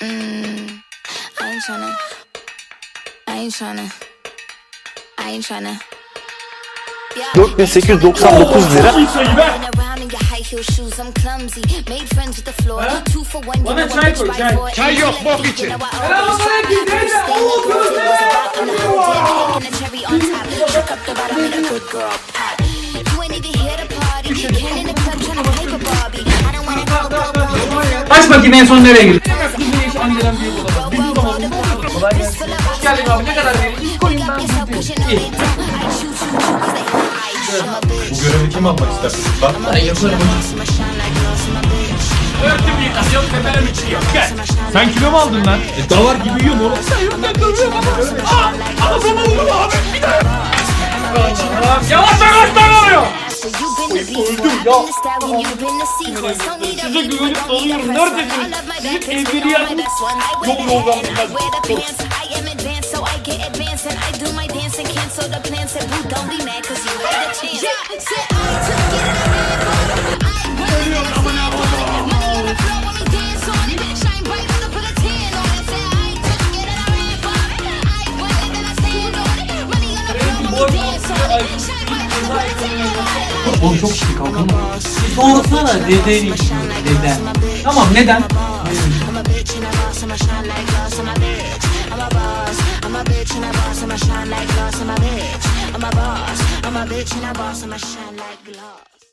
Mm, I ain't tryna. I ain't tryna. I ain't tryna. Yeah. 4899 lira. You Bana know çay koy, çay. Çay yok, bok için. Oo don't wanna go, go, go. Aç bakayım en son nereye girdin? Eşi Angela'nın büyük odası. Büyük odası. Kolay gelsin. Hoş geldin abi. Ne kadar vereyim? İlk koyun ben İyi. Bu görevi kim almak ister çocuklar? Ben yaparım. Örtüm yıkasıyor, tepelim içiyor. Gel. Sen kilo mu aldın lan? E, davar gibi yiyorsun oğlum. Sen yok ben dövüyorum ama. Aa! Ağzıma vurdum abi. Bir daha. Yavaş yavaş ben oluyor. Size güvenip dalıyorum. Neredesiniz? Sizin evliliği yapın. Çok yoldan bunlar. Çok. Oğlum çok şık kalkalım. Doğrulsana dedenin dede. Tamam neden? I'm a bitch and a boss, and I'ma shine like glass.